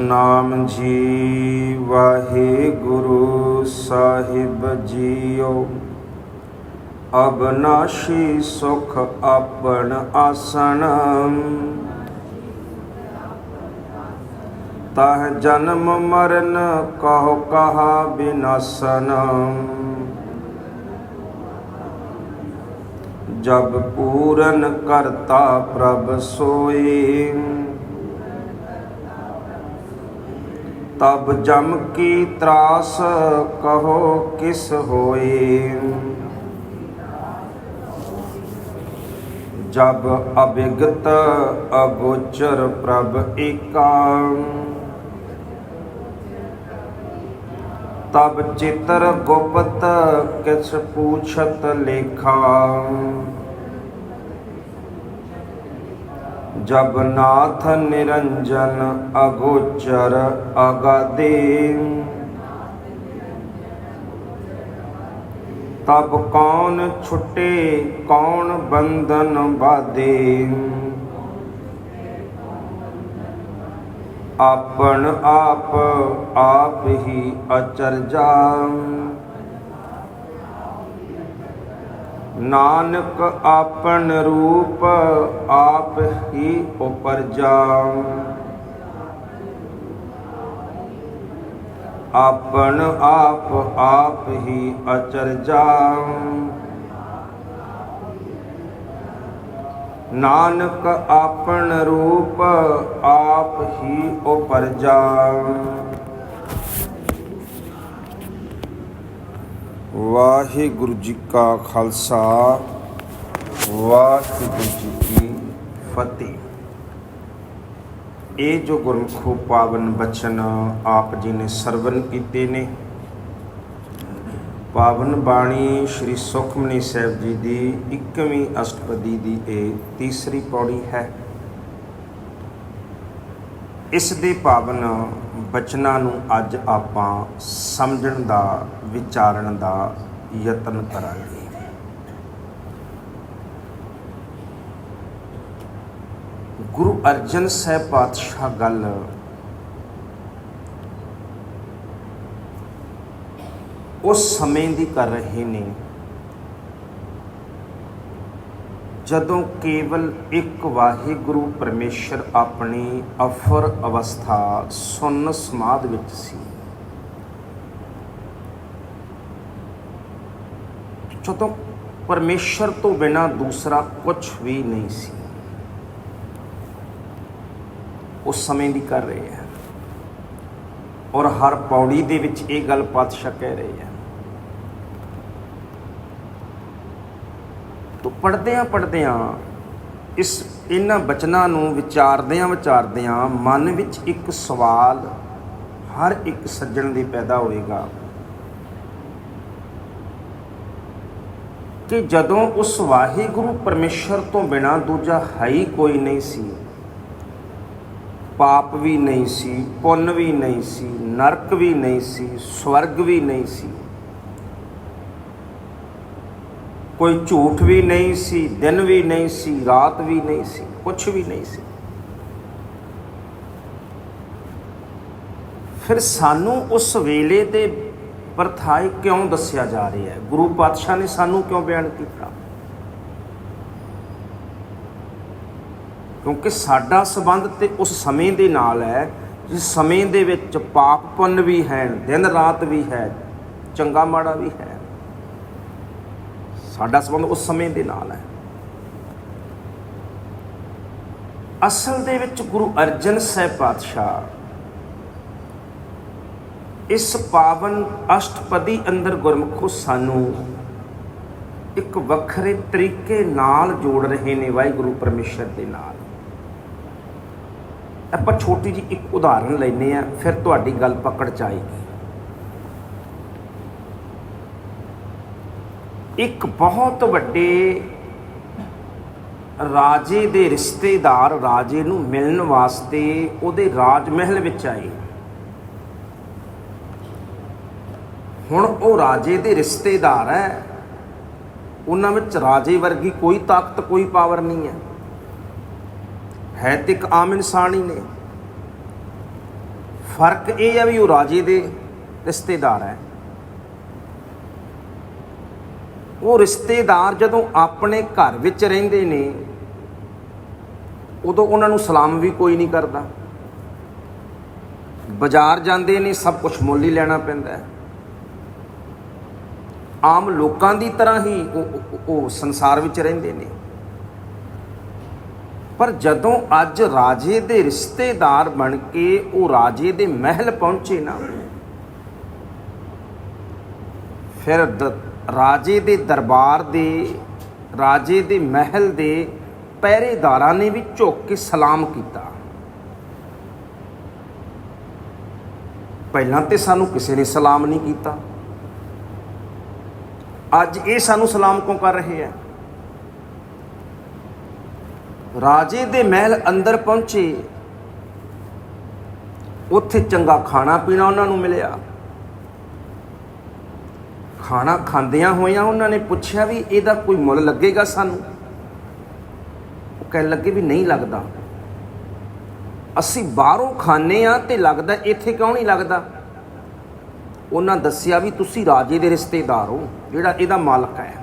ਨਾਮ ਜੀ ਵਾਹਿਗੁਰੂ ਸਾਹਿਬ ਜੀਓ। ਅਬਨਾਸ਼ੀ ਸੁਖ ਆਪਣ ਆਸਣ। ਤਹ ਜਨਮ ਮਰਨ ਕਹੋ ਕਹਾ ਬਿਨਾਸਨ। ਜਬ ਪੂਰਨ ਕਰਤਾ ਪ੍ਰਭ ਸੋਏ ਤਬ ਜਮ ਕੀ ਤਰਾਸ ਕਹੋ ਕਿਸ ਹੋਏ। ਜਬ ਅਭਿਗਤ ਅਗੋਚਰ ਪ੍ਰਭ ਏਕਾ। ਤਬ ਚਿਤਰ ਗੁਪਤ ਕਿਛ ਪੂਛਤ ਲੇਖਾ। ਜਬ ਨਾਥ ਨਿਰੰਜਨ ਅਗੋਚਰ ਅਗਾਦੇ ਤਬ ਕੌਣ ਛੁਟੇ, ਕੌਣ ਬੰਧਨ ਬਾਦੇ ਆਪਣ ਆਪ ਆਪ ਹੀ ਅਚਰਜਾ ਨਾਨਕ ਆਪਨ ਰੂਪ ਆਪ ਹੀ ਉਪਰਜਾ ਆਪਨ ਆਪ ਆਪ ਹੀ ਅਚਰਜਾ ਨਾਨਕ ਆਪਨ ਰੂਪ ਆਪ ਹੀ ਉਪਰਜਾ ਵਾਹਿਗੁਰੂ ਜੀ ਕਾ ਖਾਲਸਾ, ਵਾਹਿਗੁਰੂ ਜੀ ਕੀ ਫਤਿਹ। ਇਹ ਜੋ ਗੁਰਮੁਖੋ ਪਾਵਨ ਬਚਨ ਆਪ ਜੀ ਨੇ ਸਰਵਨ ਕੀਤੇ ਨੇ, ਪਾਵਨ ਬਾਣੀ ਸ੍ਰੀ ਸੁਖਮਨੀ ਸਾਹਿਬ ਜੀ ਦੀ 21ਵੀਂ ਅਸ਼ਟਪਦੀ ਦੀ ਇਹ ਤੀਸਰੀ ਪੌੜੀ ਹੈ। ਇਸ ਦੇ ਪਾਵਨ ਬਚਨਾਂ ਨੂੰ ਅੱਜ ਆਪਾਂ ਸਮਝਣ ਦਾ, ਵਿਚਾਰਨ ਦਾ ਯਤਨ ਕਰਾਂਗੇ। ਗੁਰੂ ਅਰਜਨ ਸਾਹਿਬ ਪਾਤਸ਼ਾਹ ਗੱਲ ਉਸ ਸਮੇਂ ਦੀ ਕਰ ਰਹੇ ਨੇ। ਜਦੋਂ ਕੇਵਲ ਇੱਕ ਵਾਹਿਗੁਰੂ ਪਰਮੇਸ਼ਰ ਆਪਣੀ ਅਫਰ ਅਵਸਥਾ ਸੁੰਨ ਸਮਾਦ ਵਿੱਚ ਸੀ। ਜਦੋਂ ਪਰਮੇਸ਼ਰ ਤੋਂ ਬਿਨਾ ਦੂਸਰਾ ਕੁਝ ਵੀ ਨਹੀਂ ਸੀ। ਉਸ ਸਮੇਂ ਦੀ ਕਰ ਰਹੇ ਹੈ। ਔਰ ਹਰ ਪੌੜੀ ਦੇ ਵਿੱਚ ਇਹ ਗੱਲ ਪਾਤਸ਼ਾਹ ਕਹਿ ਰਹੇ ਹੈ ਤੋ ਪੜਦਿਆਂ ਪੜਦਿਆਂ ਇਸ ਇਹਨਾਂ ਬਚਨਾਂ ਨੂੰ ਵਿਚਾਰਦਿਆਂ ਵਿਚਾਰਦਿਆਂ ਮਨ ਵਿੱਚ ਇੱਕ ਸਵਾਲ ਹਰ ਇੱਕ ਸੱਜਣ ਦੇ ਪੈਦਾ ਹੋਏਗਾ ਕਿ ਜਦੋਂ ਉਸ ਵਾਹਿਗੁਰੂ ਪਰਮੇਸ਼ਰ ਤੋਂ ਬਿਨਾ ਦੂਜਾ ਹੈ ਹੀ ਕੋਈ ਨਹੀਂ ਸੀ, ਪਾਪ ਵੀ ਨਹੀਂ ਸੀ, ਪੁੰਨ ਵੀ ਨਹੀਂ ਸੀ, ਨਰਕ ਵੀ ਨਹੀਂ ਸੀ, ਸਵਰਗ ਵੀ ਨਹੀਂ ਸੀ ਕੋਈ ਝੂਠ ਵੀ ਨਹੀਂ ਸੀ, ਦਿਨ ਵੀ ਨਹੀਂ ਸੀ, ਰਾਤ ਵੀ ਨਹੀਂ ਸੀ ਕੁਝ ਵੀ ਨਹੀਂ ਸੀ। ਫਿਰ ਸਾਨੂੰ ਉਸ ਵੇਲੇ ਦੇ ਪਰਥਾਏ ਕਿਉਂ ਦੱਸਿਆ ਜਾ ਰਿਹਾ ਹੈ? ਗੁਰੂ ਪਾਤਸ਼ਾਹ ਨੇ ਸਾਨੂੰ ਕਿਉਂ ਬਿਆਨ ਕੀਤਾ? ਕਿਉਂਕਿ ਸਾਡਾ ਸਬੰਧ ਤੇ ਉਸ ਸਮੇਂ ਦੇ ਨਾਲ ਹੈ, ਜਿਸ ਸਮੇਂ ਦੇ ਵਿੱਚ ਪਾਪ ਪੁੰਨ ਵੀ ਹੈ, ਦਿਨ ਰਾਤ ਵੀ ਹੈ, ਚੰਗਾ ਮਾੜਾ ਵੀ ਹੈ। ਸਾਡਾ ਸੰਬੰਧ ਉਸ ਸਮੇਂ ਦੇ ਨਾਲ ਹੈ। ਅਸਲ ਦੇ ਵਿੱਚ ਗੁਰੂ ਅਰਜਨ ਸਾਹਿਬ ਪਾਤਸ਼ਾਹ ਇਸ ਪਾਵਨ ਅਸ਼ਟਪਦੀ ਅੰਦਰ ਗੁਰਮੁਖੋ ਸਾਨੂੰ ਇੱਕ ਵੱਖਰੇ ਤਰੀਕੇ ਨਾਲ ਜੋੜ ਰਹੇ ਨੇ ਵਾਹਿਗੁਰੂ ਪਰਮੇਸ਼ਰ ਦੇ ਨਾਲ। ਆਪਾਂ ਛੋਟੀ ਜੀ ਇੱਕ ਉਦਾਹਰਨ ਲੈਨੇ ਆ ਫਿਰ ਤੁਹਾਡੀ ਗੱਲ ਪਕੜ ਚ ਆਏਗੀ। ਇੱਕ ਬਹੁਤ ਵੱਡੇ ਰਾਜੇ ਦੇ ਰਿਸ਼ਤੇਦਾਰ, ਰਾਜੇ ਨੂੰ ਮਿਲਣ ਵਾਸਤੇ ਉਹਦੇ ਰਾਜ ਮਹਿਲ ਵਿੱਚ ਆਏ। ਹੁਣ ਉਹ ਰਾਜੇ ਦੇ ਰਿਸ਼ਤੇਦਾਰ ਹੈ। ਉਹਨਾਂ ਵਿੱਚ ਰਾਜੇ ਵਰਗੀ ਕੋਈ ਤਾਕਤ, ਕੋਈ ਪਾਵਰ ਨਹੀਂ ਹੈ। ਹੈ ਤੇ ਇੱਕ ਆਮ ਇਨਸਾਨ ਹੀ ਨੇ। ਫ਼ਰਕ ਇਹ ਹੈ ਵੀ ਉਹ ਰਾਜੇ ਦੇ ਰਿਸ਼ਤੇਦਾਰ ਹੈ। ਉਹ ਰਿਸ਼ਤੇਦਾਰ ਜਦੋਂ ਆਪਣੇ ਘਰ ਵਿੱਚ ਰਹਿੰਦੇ ਨੇ, ਉਦੋਂ ਉਹਨਾਂ ਨੂੰ ਸਲਾਮ ਵੀ ਕੋਈ ਨਹੀਂ ਕਰਦਾ। ਬਾਜ਼ਾਰ ਜਾਂਦੇ ਨੇ, ਸਭ ਕੁਝ ਮੁੱਲ ਹੀ ਲੈਣਾ ਪੈਂਦਾ ਹੈ। ਆਮ ਲੋਕਾਂ ਦੀ ਤਰ੍ਹਾਂ ਹੀ ਉਹ- ਉਹ ਉਹ ਸੰਸਾਰ ਵਿੱਚ ਰਹਿੰਦੇ ਨੇ। ਪਰ ਜਦੋਂ ਅੱਜ ਰਾਜੇ ਦੇ ਰਿਸ਼ਤੇਦਾਰ ਬਣ ਕੇ ਉਹ ਰਾਜੇ ਦੇ ਮਹਿਲ ਪਹੁੰਚੇ ਨਾ, ਫਿਰ ਦ- ਰਾਜੇ ਦੇ ਦਰਬਾਰ ਦੇ, ਰਾਜੇ ਦੇ ਮਹਿਲ ਦੇ ਪਹਿਰੇਦਾਰਾਂ ਨੇ ਵੀ ਝੁੱਕ ਕੇ ਸਲਾਮ ਕੀਤਾ। ਪਹਿਲਾਂ ਤੇ ਸਾਨੂੰ ਕਿਸੇ ਨੇ ਸਲਾਮ ਨਹੀਂ ਕੀਤਾ। ਅੱਜ ਇਹ ਸਾਨੂੰ ਸਲਾਮ ਕਿਉਂ ਕਰ ਰਹੇ ਆ? ਰਾਜੇ ਦੇ ਮਹਿਲ ਅੰਦਰ ਪਹੁੰਚੇ। ਉੱਥੇ ਚੰਗਾ ਖਾਣਾ ਪੀਣਾ ਉਹਨਾਂ ਨੂੰ ਮਿਲਿਆ। ਖਾਣਾ ਖਾਂਦਿਆਂ ਹੋਇਆਂ ਉਹਨਾਂ ਨੇ ਪੁੱਛਿਆ ਵੀ ਇਹਦਾ ਕੋਈ ਮੁੱਲ ਲੱਗੇਗਾ ਸਾਨੂੰ? ਉਹ ਕਹਿਣ ਲੱਗੇ ਵੀ ਨਹੀਂ ਲੱਗਦਾ। ਅਸੀਂ ਬਾਹਰੋਂ ਖਾਂਦੇ ਆ ਤੇ ਲੱਗਦਾ ਇੱਥੇ ਕਿਉਂ ਨਹੀਂ ਲੱਗਦਾ? ਉਹਨਾਂ ਦੱਸਿਆ ਵੀ ਤੁਸੀਂ ਰਾਜੇ ਦੇ ਰਿਸ਼ਤੇਦਾਰ ਹੋ, ਜਿਹੜਾ ਇਹਦਾ ਮਾਲਕ ਹੈ।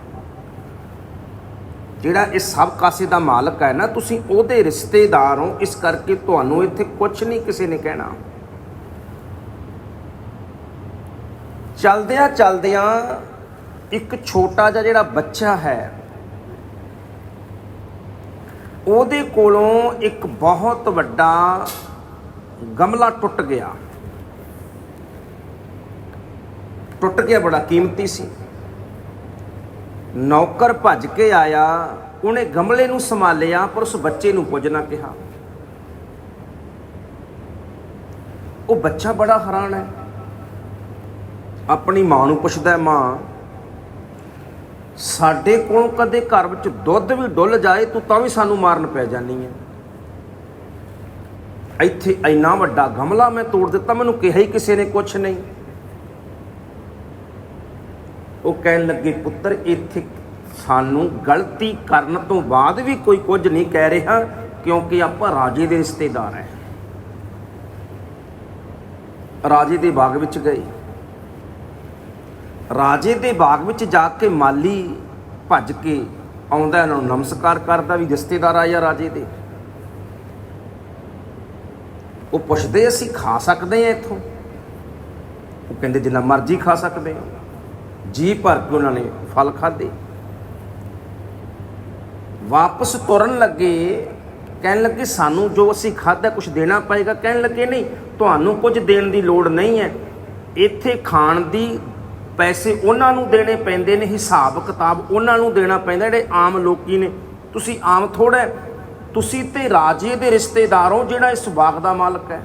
ਜਿਹੜਾ ਇਹ ਸਭ ਕਾਸੇ ਦਾ ਮਾਲਕ ਹੈ ਨਾ, ਤੁਸੀਂ ਉਹਦੇ ਰਿਸ਼ਤੇਦਾਰ ਹੋ, ਇਸ ਕਰਕੇ ਤੁਹਾਨੂੰ ਇੱਥੇ ਕੁਝ ਨਹੀਂ ਕਿਸੇ ਨੇ ਕਹਿਣਾ। ਚਲਦਿਆਂ ਚਲਦਿਆਂ ਇੱਕ ਛੋਟਾ ਜਿਹਾ ਜਿਹੜਾ ਬੱਚਾ ਹੈ, ਉਹਦੇ ਕੋਲੋਂ ਇੱਕ ਬਹੁਤ ਵੱਡਾ ਗਮਲਾ ਟੁੱਟ ਗਿਆ। ਟੁੱਟ ਗਿਆ, ਬੜਾ ਕੀਮਤੀ ਸੀ। ਨੌਕਰ ਭੱਜ ਕੇ ਆਇਆ, ਉਹਨੇ ਗਮਲੇ ਨੂੰ ਸੰਭਾਲਿਆ, ਪਰ ਉਸ ਬੱਚੇ ਨੂੰ ਕੁਝ ਨਾ ਕਿਹਾ। ਉਹ ਬੱਚਾ ਬੜਾ ਹੈਰਾਨ ਹੈ। ਆਪਣੀ ਮਾਂ ਨੂੰ ਪੁੱਛਦਾ ਮਾਂ, ਸਾਡੇ ਕੋਲੋਂ ਕਦੇ ਘਰ ਵਿੱਚ ਦੁੱਧ ਵੀ ਡੁੱਲ ਜਾਏ, ਤੂੰ ਤਾਂ ਵੀ ਸਾਨੂੰ ਮਾਰਨ ਪੈ ਜਾਨੀ ਹੈ ਇੱਥੇ ਇੰਨਾ ਵੱਡਾ ਗਮਲਾ ਮੈਂ ਤੋੜ ਦਿੱਤਾ, ਮੈਨੂੰ ਕਿਹਾ ਹੀ ਕਿਸੇ ਨੇ ਕੁਝ ਨਹੀਂ। ਉਹ ਕਹਿਣ ਲੱਗੇ, ਪੁੱਤਰ, ਇੱਥੇ ਸਾਨੂੰ ਗਲਤੀ ਕਰਨ ਤੋਂ ਬਾਅਦ ਵੀ ਕੋਈ ਕੁਝ ਨਹੀਂ ਕਹਿ ਰਿਹਾ, ਕਿਉਂਕਿ ਆਪਾਂ ਰਾਜੇ ਦੇ ਰਿਸ਼ਤੇਦਾਰ ਹੈ ਰਾਜੇ ਦੇ ਬਾਗ ਵਿੱਚ ਗਏ। ਰਾਜੇ ਦੇ ਬਾਗ ਵਿੱਚ ਜਾ ਕੇ ਮਾਲੀ ਭੱਜ ਕੇ ਆਉਂਦਾ ਇਹਨਾਂ ਨੂੰ ਨਮਸਕਾਰ ਕਰਦਾ ਵੀ ਰਿਸ਼ਤੇਦਾਰ ਆਇਆ ਰਾਜੇ ਦੇ। ਉਹ ਪੁੱਛਦੇ, ਅਸੀਂ ਖਾ ਸਕਦੇ ਆ ਇੱਥੋਂ? ਉਹ ਕਹਿੰਦੇ, ਜਿੰਨਾ ਮਰਜ਼ੀ ਖਾ ਸਕਦੇ ਆ ਜੀ ਭਰ ਕੇ ਉਹਨਾਂ ਨੇ ਫਲ ਖਾਦੇ ਵਾਪਸ ਤੁਰਨ ਲੱਗੇ, ਕਹਿਣ ਲੱਗੇ, ਸਾਨੂੰ ਜੋ ਅਸੀਂ ਖਾਦਾ ਕੁਝ ਦੇਣਾ ਪਏਗਾ। ਕਹਿਣ ਲੱਗੇ, ਨਹੀਂ, ਤੁਹਾਨੂੰ ਕੁਝ ਦੇਣ ਦੀ ਲੋੜ ਨਹੀਂ ਹੈ। ਇੱਥੇ ਖਾਣ ਦੀ ਪੈਸੇ ਉਹਨਾਂ ਨੂੰ ਦੇਣੇ ਪੈਂਦੇ ਨੇ, ਹਿਸਾਬ ਕਿਤਾਬ ਉਹਨਾਂ ਨੂੰ ਦੇਣਾ ਪੈਂਦਾ, ਜਿਹੜੇ ਆਮ ਲੋਕੀ ਨੇ। ਤੁਸੀਂ ਆਮ ਥੋੜਾ ਤੁਸੀਂ ਤੇ ਰਾਜੇ ਦੇ ਰਿਸ਼ਤੇਦਾਰ ਹੋ, ਜਿਹੜਾ ਇਸ ਬਾਗ ਦਾ ਮਾਲਕ ਹੈ।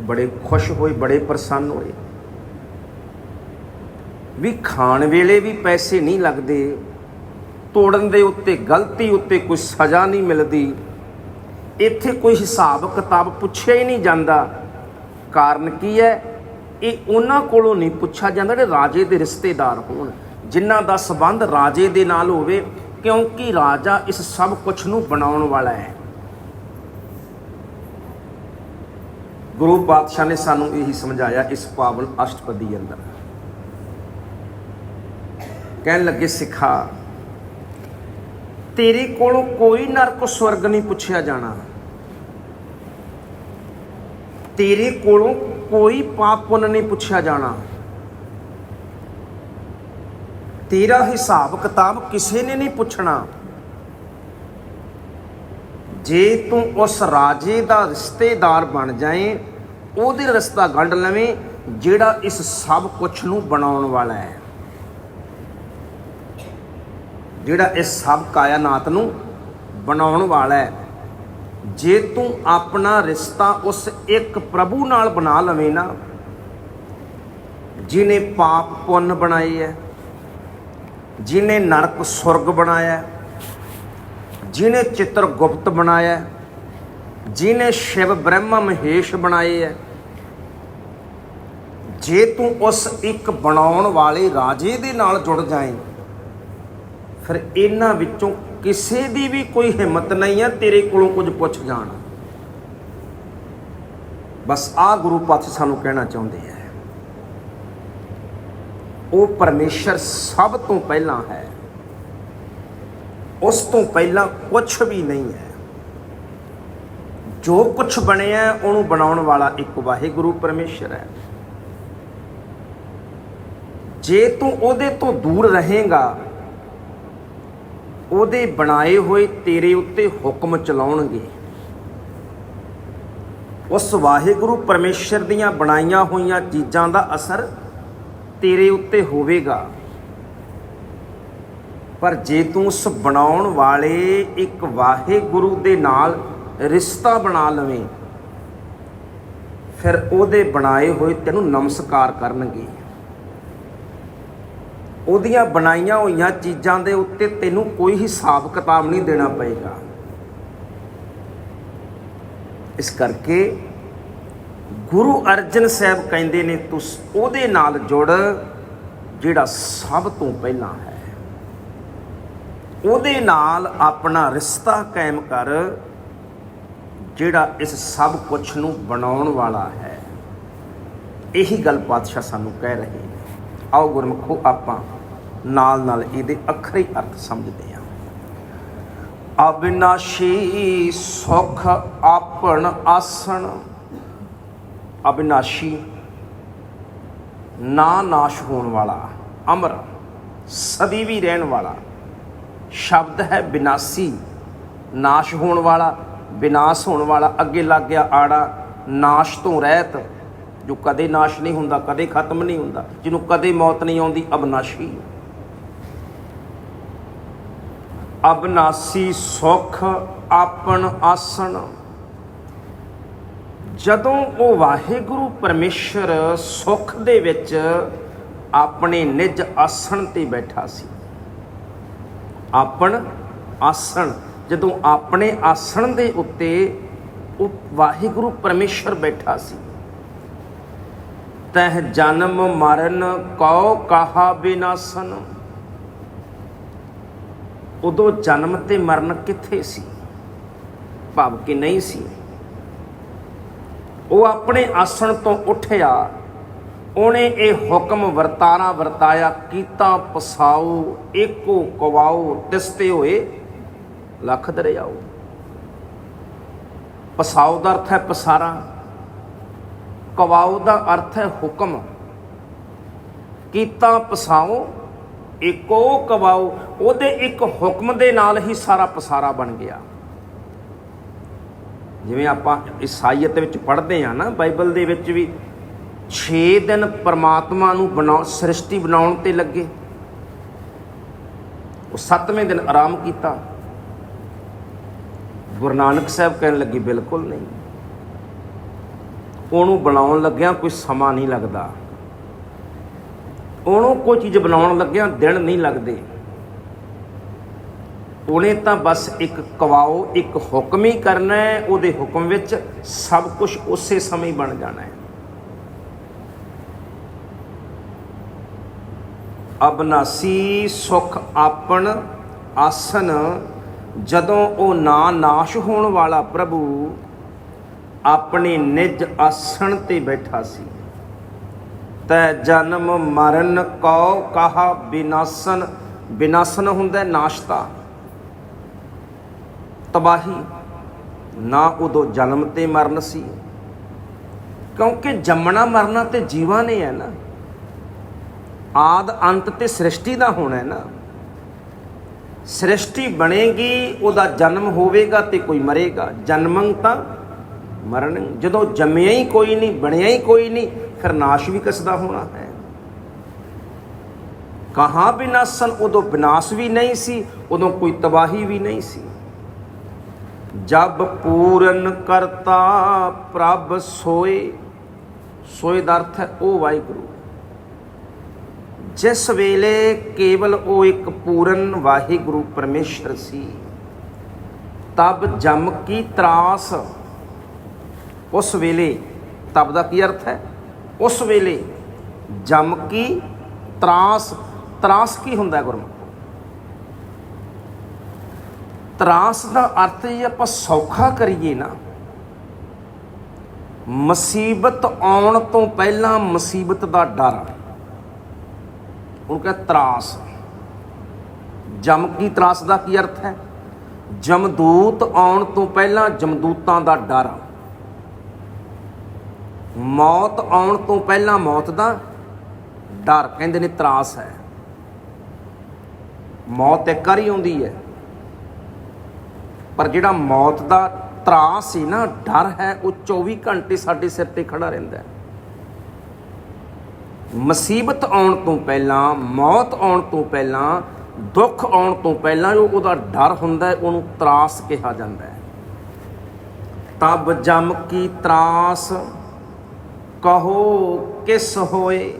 ਬੜੇ ਖੁਸ਼ ਹੋਏ, ਬੜੇ ਪ੍ਰਸੰਨ ਹੋਏ। ਵੀ ਖਾਣ ਵੇਲੇ ਵੀ ਪੈਸੇ ਨਹੀਂ ਲੱਗਦੇ। ਤੋੜਨ ਦੇ ਉੱਤੇ ਗਲਤੀ ਉੱਤੇ ਕੋਈ ਸਜ਼ਾ ਨਹੀਂ ਮਿਲਦੀ। ਇੱਥੇ ਕੋਈ ਹਿਸਾਬ ਕਿਤਾਬ ਪੁੱਛਿਆ ਹੀ ਨਹੀਂ ਜਾਂਦਾ। ਕਾਰਨ ਕੀ ਹੈ? ਇਹ ਉਹਨਾਂ ਕੋਲੋਂ ਨਹੀਂ ਪੁੱਛਿਆ ਜਾਂਦਾ ਜਿਹੜੇ ਰਾਜੇ ਦੇ ਰਿਸ਼ਤੇਦਾਰ ਹੋਣ, ਜਿਨ੍ਹਾਂ ਦਾ ਸਬੰਧ ਰਾਜੇ ਦੇ ਨਾਲ ਹੋਵੇ, ਕਿਉਂਕਿ ਰਾਜਾ ਇਸ ਸਭ ਕੁਝ ਨੂੰ ਬਣਾਉਣ ਵਾਲਾ ਹੈ। ਗੁਰੂ ਪਾਤਸ਼ਾਹ ਨੇ ਸਾਨੂੰ ਇਹੀ ਸਮਝਾਇਆ ਇਸ ਪਾਵਨ ਅਸ਼ਟਪਦੀ ਅੰਦਰ। ਕਹਿਣ ਲੱਗੇ, ਸਿੱਖਾ, ਤੇਰੇ ਕੋਲੋਂ ਕੋਈ ਨਰਕ, ਸਵਰਗ ਨਹੀਂ ਪੁੱਛਿਆ ਜਾਣਾ। ਤੇਰੇ ਕੋਲੋਂ ਕੋਈ ਪਾਪ ਪੁੰਨ ਨਹੀਂ ਪੁੱਛਿਆ ਜਾਣਾ। ਤੇਰਾ ਹਿਸਾਬ ਕਿਤਾਬ ਕਿਸੇ ਨੇ ਨਹੀਂ ਪੁੱਛਣਾ। ਜੇ ਤੂੰ ਉਸ ਰਾਜੇ ਦਾ ਰਿਸ਼ਤੇਦਾਰ ਬਣ ਜਾਏ, ਉਹਦੇ ਰਸਤਾ ਗੰਢ ਲਵੇਂ, ਜਿਹੜਾ ਇਸ ਸਭ ਕੁਝ ਨੂੰ ਬਣਾਉਣ ਵਾਲਾ ਹੈ। ਜਿਹੜਾ ਇਸ ਸਭ ਕਾਇਨਾਤ ਨੂੰ ਬਣਾਉਣ ਵਾਲਾ ਹੈ। ਜੇ ਤੂੰ ਆਪਣਾ ਰਿਸ਼ਤਾ ਉਸ ਇੱਕ ਪ੍ਰਭੂ ਨਾਲ ਬਣਾ ਲਵੇਂ ਨਾ ਜਿਨੇ ਪਾਪ ਪੁੰਨ ਬਣਾਏ ਹੈ ਜਿਨੇ ਨਰਕ ਸੁਰਗ ਬਣਾਇਆ ਹੈ, ਜਿਨੇ ਚਿੱਤਰ ਗੁਪਤ ਬਣਾਇਆ ਹੈ, ਜਿਨੇ ਸ਼ਿਵ ਬ੍ਰਹਮਾ ਮਹੇਸ਼ ਬਣਾਏ ਹੈ ਜੇ ਤੂੰ ਉਸ ਇੱਕ ਬਣਾਉਣ ਵਾਲੇ ਰਾਜੇ ਦੇ ਨਾਲ ਜੁੜ ਜਾਏ ਫਿਰ ਇਹਨਾਂ ਵਿੱਚੋਂ ਕਿਸੇ ਦੀ ਵੀ ਕੋਈ ਹਿੰਮਤ ਨਹੀਂ ਹੈ ਤੇਰੇ ਕੋਲੋਂ ਕੁਝ ਪੁੱਛ ਜਾਣ। ਬਸ ਆ ਗੁਰੂ ਪਾਤਸ਼ਾਹ ਸਾਨੂੰ ਕਹਿਣਾ ਚਾਹੁੰਦੇ ਹੈ। ਉਹ ਪਰਮੇਸ਼ਰ ਸਭ ਤੋਂ ਪਹਿਲਾਂ ਹੈ। ਉਸ ਤੋਂ ਪਹਿਲਾਂ ਕੁਝ ਵੀ ਨਹੀਂ ਹੈ। ਜੋ ਕੁਝ ਬਣਿਆ ਉਹਨੂੰ ਬਣਾਉਣ ਵਾਲਾ ਇੱਕ ਵਾਹਿਗੁਰੂ ਪਰਮੇਸ਼ਰ ਹੈ। ਜੇ ਤੂੰ ਉਹਦੇ ਤੋਂ ਦੂਰ ਰਹੇਗਾ ਉਹਦੇ ਬਣਾਏ ਹੋਏ ਤੇਰੇ ਉੱਤੇ ਹੁਕਮ ਚਲਾਉਣਗੇ। ਉਸ ਵਾਹਿਗੁਰੂ ਪਰਮੇਸ਼ਰ ਦੀਆਂ ਬਣਾਈਆਂ ਹੋਈਆਂ ਚੀਜ਼ਾਂ ਦਾ ਅਸਰ ਤੇਰੇ ਉੱਤੇ ਹੋਵੇਗਾ। ਪਰ ਜੇ ਤੂੰ ਉਸ ਬਣਾਉਣ ਵਾਲੇ ਇੱਕ ਵਾਹਿਗੁਰੂ ਦੇ ਨਾਲ ਰਿਸ਼ਤਾ ਬਣਾ ਲਵੇਂ, ਫਿਰ ਉਹਦੇ ਬਣਾਏ ਹੋਏ ਤੈਨੂੰ ਨਮਸਕਾਰ ਕਰਨਗੇ। ਉਹਦੀਆਂ ਬਣਾਈਆਂ ਹੋਈਆਂ ਚੀਜ਼ਾਂ ਦੇ ਉੱਤੇ ਤੈਨੂੰ ਕੋਈ ਹਿਸਾਬ ਕਿਤਾਬ ਨਹੀਂ ਦੇਣਾ ਪਏਗਾ। ਇਸ ਕਰਕੇ ਗੁਰੂ ਅਰਜਨ ਸਾਹਿਬ ਕਹਿੰਦੇ ਨੇ ਤੂੰ ਉਹਦੇ ਨਾਲ ਜੁੜ ਜਿਹੜਾ ਸਭ ਤੋਂ ਪਹਿਲਾਂ ਹੈ। ਉਹਦੇ ਨਾਲ ਆਪਣਾ ਰਿਸ਼ਤਾ ਕਾਇਮ ਕਰ ਜਿਹੜਾ ਇਸ ਸਭ ਕੁਝ ਨੂੰ ਬਣਾਉਣ ਵਾਲਾ ਹੈ। ਇਹੀ ਗੱਲ ਪਾਤਸ਼ਾਹ ਸਾਨੂੰ ਕਹਿ ਰਹੇ ਨੇ। ਆਓ ਗੁਰਮਖੋ, ਆਪਾਂ ਨਾਲ ਨਾਲ ਇਹਦੇ ਅੱਖਰੀ ਅਰਥ ਸਮਝਦੇ ਹਾਂ। ਅਬਿਨਾਸ਼ੀ ਸੁਖ ਆਪਣ ਆਸਣ। ਅਬਿਨਾਸ਼ੀ ਨਾ ਨਾਸ਼ ਹੋਣ ਵਾਲਾ, ਅਮਰ ਸਦੀ ਵੀ ਰਹਿਣ ਵਾਲਾ। ਸ਼ਬਦ ਹੈ ਬਿਨਾਸੀ, ਨਾਸ਼ ਹੋਣ ਵਾਲਾ ਵਿਨਾਸ਼ ਹੋਣ ਵਾਲਾ, ਅੱਗੇ ਲੱਗ ਗਿਆ ਆੜਾ, ਨਾਸ਼ ਤੋਂ ਰਹਿਤ। ਜੋ ਕਦੇ ਨਾਸ਼ ਨਹੀਂ ਹੁੰਦਾ, ਕਦੇ ਖਤਮ ਨਹੀਂ ਹੁੰਦਾ, ਜਿਹਨੂੰ ਕਦੇ ਮੌਤ ਨਹੀਂ ਆਉਂਦੀ, ਅਬਨਾਸ਼ੀ। ਅਬਨਾਸੀ ਸੁਖ ਆਪਣ ਆਸਣ। ਜਦੋਂ ਉਹ ਵਾਹਿਗੁਰੂ ਪਰਮੇਸ਼ਰ ਸੁਖ ਦੇ ਵਿੱਚ ਆਪਣੇ ਨਿਜ ਆਸਣ ਤੇ ਬੈਠਾ ਸੀ। ਆਪਣ ਆਸਣ, ਜਦੋਂ ਆਪਣੇ ਆਸਣ ਦੇ ਉੱਤੇ ਉਹ ਵਾਹਿਗੁਰੂ ਪਰਮੇਸ਼ਰ ਬੈਠਾ ਸੀ। ਤਹ ਜਨਮ ਮਰਨ ਕਉ ਕਹਾ ਬਿਨਾਸਨ। ਉਦੋਂ ਜਨਮ ਤੇ ਮਰਨ ਕਿੱਥੇ ਸੀ? ਭਾਵ ਕਿ ਨਹੀਂ ਸੀ। ਉਹ ਆਪਣੇ ਆਸਣ ਤੋਂ ਉੱਠਿਆ। ਉਹਨੇ ਇਹ ਹੁਕਮ ਵਰਤਾਰਾ ਵਰਤਾਇਆ, ਕੀਤਾ ਪਸਾਓ ਏਕੋ ਕਵਾਓ ਤਿਸਤੇ ਹੋਏ ਲੱਖ ਦਰਿਆਓ। ਪਸਾਓ ਦਾ ਅਰਥ ਹੈ ਪਸਾਰਾ। ਕਵਾਉ ਦਾ ਅਰਥ ਹੈ ਹੁਕਮ। ਕੀਤਾ ਪਸਾਓ ਏਕੋ ਕਵਾਓ, ਉਹਦੇ ਇੱਕ ਹੁਕਮ ਦੇ ਨਾਲ ਹੀ ਸਾਰਾ ਪਸਾਰਾ ਬਣ ਗਿਆ। ਜਿਵੇਂ ਆਪਾਂ ਈਸਾਈਅਤ ਵਿੱਚ ਪੜ੍ਹਦੇ ਆ ਨਾ, ਬਾਈਬਲ ਦੇ ਵਿੱਚ ਵੀ 6 ਦਿਨ ਪਰਮਾਤਮਾ ਨੂੰ ਬਣਾ, ਸ੍ਰਿਸ਼ਟੀ ਬਣਾਉਣ ਤੇ ਲੱਗੇ। ਉਹ 7ਵੇਂ ਦਿਨ ਆਰਾਮ ਕੀਤਾ। ਗੁਰੂ ਨਾਨਕ ਸਾਹਿਬ ਕਹਿਣ ਲੱਗੇ, ਬਿਲਕੁਲ ਨਹੀਂ। ਉਹਨੂੰ ਬਣਾਉਣ ਲੱਗਿਆ ਕੋਈ ਸਮਾਂ ਨਹੀਂ ਲੱਗਦਾ। ਉਹਨੂੰ ਕੋਈ ਚੀਜ਼ ਬਣਾਉਣ ਲੱਗਿਆ ਦਿਨ ਨਹੀਂ ਲੱਗਦੇ। ਉਹਨੇ ਤਾਂ ਬਸ ਇੱਕ ਕਵਾਓ, ਇੱਕ ਹੁਕਮ ਹੀ ਕਰਨਾ ਹੈ, ਉਹਦੇ ਹੁਕਮ ਵਿੱਚ ਸਭ ਕੁਝ ਉਸੇ ਸਮੇਂ ਹੀ ਬਣ ਜਾਣਾ ਹੈ। ਅਬਨਾਸੀ ਸੁਖ ਆਪਣ ਆਸਨ, ਜਦੋਂ ਉਹ ਨਾ ਨਾਸ਼ ਹੋਣ ਵਾਲਾ ਪ੍ਰਭੂ ਆਪਣੇ ਨਿਜ ਆਸਣ ਤੇ ਬੈਠਾ ਸੀ। ਤੈ ਜਨਮ ਮਰਨ ਕਉ ਕਹਾ ਬਿਨਾਸਨ ਬਿਨਾਸਨ ਹੁੰਦਾ ਨਾਸ਼ਤਾ। ਤਬਾਹੀ, ਨਾ ਉਦੋਂ ਜਨਮ ਤੇ ਮਰਨ ਸੀ। ਕਿਉਂਕਿ ਜੰਮਣਾ ਮਰਨਾ ਤੇ ਜੀਵਾਂ ਨੇ ਹੈ ਨਾ। ਆਦ ਅੰਤ ਤੇ ਸ੍ਰਿਸ਼ਟੀ ਦਾ ਹੋਣਾ ਹੈ ਨਾ। ਸ੍ਰਿਸ਼ਟੀ ਬਣੇਗੀ, ਉਹਦਾ ਜਨਮ ਹੋਵੇਗਾ ਤੇ ਕੋਈ ਮਰੇਗਾ। ਜਨਮੰ ਤਾਂ ਮਰਨ। ਜਦੋਂ ਜੰਮਿਆ ਹੀ ਕੋਈ ਨਹੀਂ, ਬਣਿਆ ਹੀ ਕੋਈ ਨਹੀਂ ਫਿਰ ਨਾਸ਼ ਵੀ ਕਿਸਦਾ ਹੋਣਾ ਹੈ। ਕਹਾਂ ਬਿਨਾਸਨ ਉਦੋਂ ਵਿਨਾਸ਼ ਵੀ ਨਹੀਂ ਸੀ, ਉਦੋਂ ਕੋਈ ਤਬਾਹੀ ਵੀ ਨਹੀਂ ਸੀ। ਜਬ ਪੂਰਨ ਕਰਤਾ ਪ੍ਰਭ ਸੋਏ ਸੋਏ ਦਾ ਅਰਥ ਹੈ, ਉਹ ਵਾਹਿਗੁਰੂ। ਜਿਸ ਵੇਲੇ ਕੇਵਲ ਉਹ ਇੱਕ ਪੂਰਨ ਵਾਹਿਗੁਰੂ ਪਰਮੇਸ਼ਰ ਸੀ, ਤਬ ਜਮ ਕੀ ਤਰਾਸ। ਉਸ ਵੇਲੇ ਤਬ ਦਾ ਕੀ ਅਰਥ ਹੈ? ਉਸ ਵੇਲੇ ਜਮ ਕੀ, ਤਰਾਸ ਤਰਾਸ ਕੀ ਹੁੰਦਾ ਗੁਰਮੁਖ ਤਰਾਸ ਦਾ ਅਰਥ ਜੇ ਆਪਾਂ ਸੌਖਾ ਕਰੀਏ ਨਾ, ਮੁਸੀਬਤ ਆਉਣ ਤੋਂ ਪਹਿਲਾਂ ਮੁਸੀਬਤ ਦਾ ਡਰ ਉਹ ਕਹਿੰਦਾ ਤਰਾਸ। ਜਮ ਕੀ, ਤਰਾਸ ਦਾ ਕੀ ਅਰਥ ਹੈ? ਜਮਦੂਤ ਆਉਣ ਤੋਂ ਪਹਿਲਾਂ ਜਮਦੂਤਾਂ ਦਾ ਡਰ ਮੌਤ ਆਉਣ ਤੋਂ ਪਹਿਲਾਂ ਮੌਤ ਦਾ ਡਰ, ਕਹਿੰਦੇ ਨੇ ਤਰਾਸ ਹੈ। ਮੌਤ ਇੱਕ ਵਾਰੀ ਆਉਂਦੀ ਹੈ। ਪਰ ਜਿਹੜਾ ਮੌਤ ਦਾ ਤਰਾਸ ਸੀ ਨਾ, ਡਰ ਹੈ, ਉਹ 24 ਘੰਟੇ ਸਾਡੇ ਸਿਰ ਤੇ ਖੜਾ ਰਹਿੰਦਾ ਹੈ। ਮੁਸੀਬਤ ਆਉਣ ਤੋਂ ਪਹਿਲਾਂ, ਮੌਤ ਆਉਣ ਤੋਂ ਪਹਿਲਾਂ, ਦੁੱਖ ਆਉਣ ਤੋਂ ਪਹਿਲਾਂ ਜੋ ਉਹਦਾ ਡਰ ਹੁੰਦਾ ਉਹਨੂੰ ਤਰਾਸ ਕਿਹਾ ਜਾਂਦਾ ਹੈ। ਤਬ ਜਮ ਕੀ ਤਰਾਸ ਕਹੋ ਕਿਸ ਹੋਏ?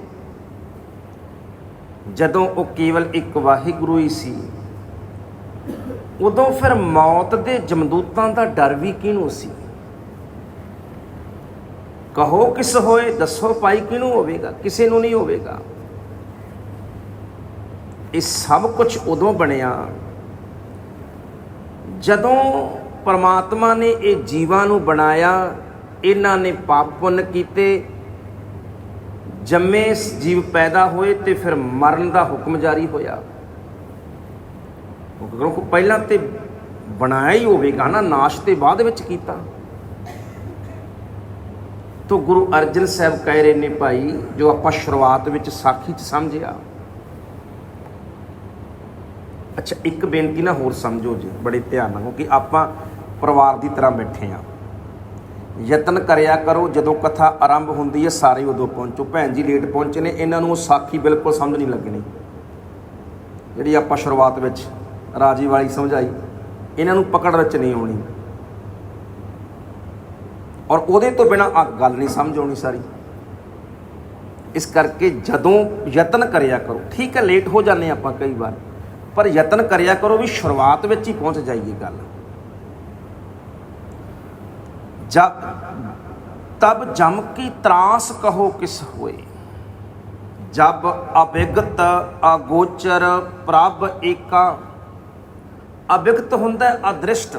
ਜਦੋਂ ਉਹ ਕੇਵਲ ਇੱਕ ਵਾਹਿਗੁਰੂ ਹੀ ਸੀ, ਉਦੋਂ ਫਿਰ ਮੌਤ ਦੇ ਜਮਦੂਤਾਂ ਦਾ ਡਰ ਵੀ ਕਿਹਨੂੰ ਸੀ? ਕਹੋ ਕਿਸ ਹੋਏ, ਦੱਸੋ ਭਾਈ ਕਿਹਨੂੰ ਹੋਵੇਗਾ, ਕਿਸੇ ਨੂੰ ਨਹੀਂ ਹੋਵੇਗਾ। ਇਹ ਸਭ ਕੁਝ ਉਦੋਂ ਬਣਿਆ ਜਦੋਂ ਪਰਮਾਤਮਾ ਨੇ ਇਹ ਜੀਵਾਂ ਨੂੰ ਬਣਾਇਆ ਇਹਨਾਂ ਨੇ ਪਾਪ ਪੁੰਨ ਕੀਤੇ, ਜੰਮੇ ਜੀਵ ਪੈਦਾ ਹੋਏ ਤੇ ਫਿਰ ਮਰਨ ਦਾ ਹੁਕਮ ਜਾਰੀ ਹੋਇਆ। ਉਹ ਕਿਉਂਕਿ ਪਹਿਲਾਂ ਤੇ ਬਣਾਇਆ ਹੀ ਹੋਵੇਗਾ ਨਾ, ਨਾਸ਼ ਤੇ ਬਾਅਦ ਵਿੱਚ ਕੀਤਾ। ਤੋ ਗੁਰੂ ਅਰਜਨ ਸਾਹਿਬ ਕਹਿ ਰਹੇ ਨੇ ਭਾਈ, ਜੋ ਆਪਾਂ ਸ਼ੁਰੂਆਤ ਵਿੱਚ ਸਾਖੀ 'ਚ ਸਮਝਿਆ। ਅੱਛਾ, ਇੱਕ ਬੇਨਤੀ ਨਾ ਹੋਰ ਸਮਝੋ ਜੀ, ਬੜੇ ਧਿਆਨ ਨਾਲ ਕਿ ਆਪਾਂ ਪਰਿਵਾਰ ਦੀ ਤਰ੍ਹਾਂ ਬੈਠੇ ਆ ਯਤਨ ਕਰਿਆ ਕਰੋ, ਜਦੋਂ ਕਥਾ ਆਰੰਭ ਹੁੰਦੀ ਹੈ, ਸਾਰੇ ਉਦੋਂ ਪਹੁੰਚੋ। ਭੈਣ ਜੀ ਲੇਟ ਪਹੁੰਚੇ ਨੇ, ਇਹਨਾਂ ਨੂੰ ਸਾਖੀ ਬਿਲਕੁਲ ਸਮਝ ਨਹੀਂ ਲੱਗਣੀ ਜਿਹੜੀ ਆਪਾਂ ਸ਼ੁਰੂਆਤ ਵਿੱਚ ਰਾਜੀ ਵਾਲੀ ਸਮਝਾਈ, ਇਹਨਾਂ ਨੂੰ ਪਕੜ ਵਿੱਚ ਨਹੀਂ ਆਉਣੀ। ਔਰ ਉਹਦੇ ਤੋਂ ਬਿਨਾ ਆ ਗੱਲ ਨਹੀਂ ਸਮਝ ਆਉਣੀ ਸਾਰੀ। ਇਸ ਕਰਕੇ ਜਦੋਂ ਯਤਨ ਕਰਿਆ ਕਰੋ, ਠੀਕ ਹੈ ਲੇਟ ਹੋ ਜਾਂਦੇ ਆਪਾਂ ਕਈ ਵਾਰ, ਪਰ ਯਤਨ ਕਰਿਆ ਕਰੋ ਵੀ ਸ਼ੁਰੂਆਤ ਵਿੱਚ ਹੀ ਪਹੁੰਚ ਜਾਈਏ ਗੱਲ। ਜਬ ਤਬ ਜਮ ਕੀ ਤਰਾਸ ਕਹੋ ਕਿਸ ਹੋਏ? ਜਬ ਅਭਿਗਤ ਅਗੋਚਰ ਪ੍ਰਭ ਏਕਾ। ਅਭਿਗਤ ਹੁੰਦਾ ਅਦ੍ਰਿਸ਼ਟ।